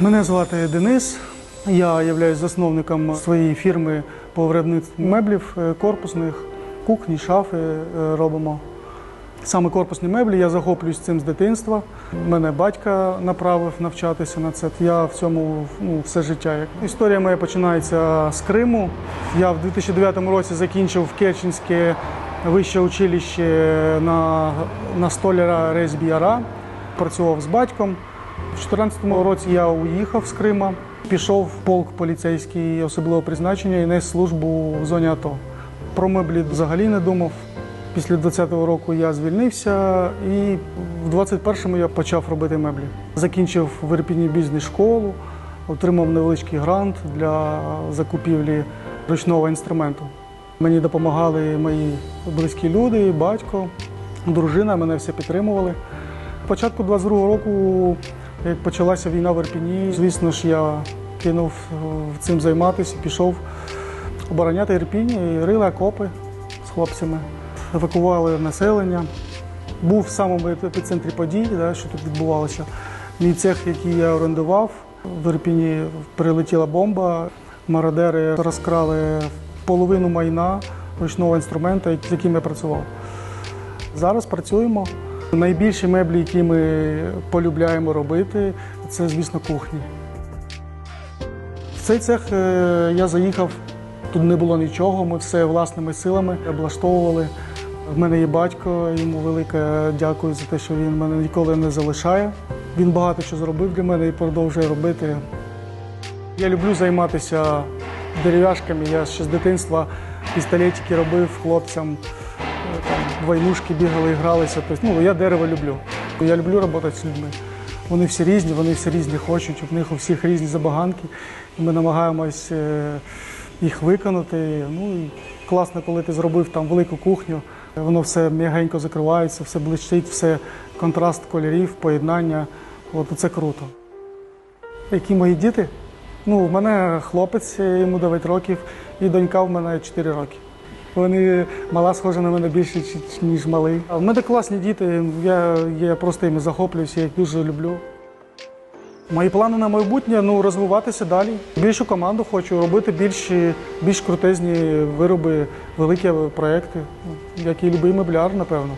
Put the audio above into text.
Мене звати Денис. Я являюсь засновником своєї фірми по виробництву меблів е, корпусних, кухні, шафи е, робимо. Саме корпусні меблі, я захоплююсь цим з дитинства. Мене батько направив навчатися на це. Я в цьому ну, все життя. Історія моя починається з Криму. Я в 2009 році закінчив Керченське вище училище на, на столяра Резбіяра. Працював з батьком. У 2014 році я уїхав з Крима, пішов в полк поліцейський особливого призначення і нес службу в зоні АТО. Про меблі взагалі не думав. Після 20-го року я звільнився і в 21-му я почав робити меблі. Закінчив в Ірпіні бізнес-школу, отримав невеличкий грант для закупівлі ручного інструменту. Мені допомагали мої близькі люди, батько, дружина, мене все підтримували. Початку 22-го року, як почалася війна в Ірпіні, звісно ж, я кинув е, цим займатися, пішов обороняти Ірпінь і рили окопи з хлопцями, евакували населення. Був в самому епіцентрі подій, да, що тут відбувалося. Мій цех, який я орендував, в Ірпіні прилетіла бомба, мародери розкрали половину майна ручного інструмента, з яким я працював. Зараз працюємо. Найбільші меблі, які ми полюбляємо робити, це, звісно, кухні. В цей цех е, я заїхав, тут не було нічого, ми все власними силами облаштовували. В мене є батько, йому велике дякую за те, що він мене ніколи не залишає. Він багато що зробив для мене і продовжує робити. Я люблю займатися дерев'яшками. Я ще з дитинства пістолетики робив хлопцям, там, двойнушки бігали і гралися. Тобто, ну, я дерево люблю. Я люблю працювати з людьми. Вони всі різні, вони всі різні хочуть, у них у всіх різні забаганки. Ми намагаємось е, їх виконати. Ну, і класно, коли ти зробив там велику кухню, воно все м'ягенько закривається, все блищить, все контраст кольорів, поєднання. От це круто. Які мої діти? Ну, в мене хлопець, йому 9 років, і донька в мене 4 роки. Вони мала схожа на мене більше, ніж малий. А в мене класні діти, я, я просто їм захоплююся, я їх дуже люблю. Мої плани на майбутнє ну, розвиватися далі. Більшу команду хочу робити більші, більш крутезні вироби, великі проекти, як і будь-який мебляр, напевно.